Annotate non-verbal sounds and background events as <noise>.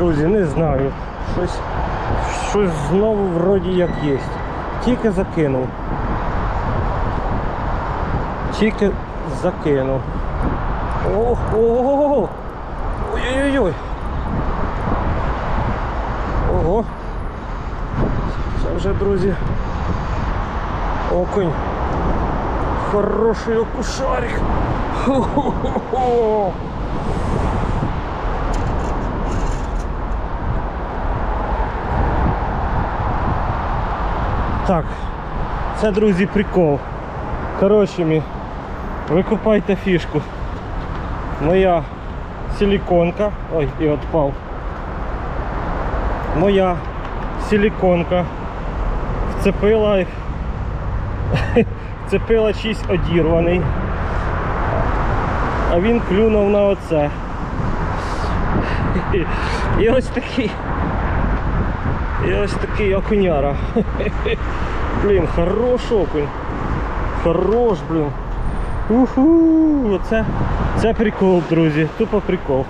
друзі, не знаю. Щось, щось знову вроді як є. Тільки закинув. Тільки закинув. Ох, ого! Ой-ой-ой! Ого! Це вже, друзі. Окунь. Хороший окушарик. Хо-хо-хо-хо. Так, це, друзі, прикол. Коротше, мі, викупайте фішку. Моя силиконка. Ой, і отпав. Моя силиконка вцепила <laughs> вцепила чийсь одірваний. А він клюнув на оце. <laughs> І ось такий. І ось такий окуняра. <laughs> Блін, хорош окунь. Хорош, блін. Уху, оце, це прикол, друзі. Тупо прикол.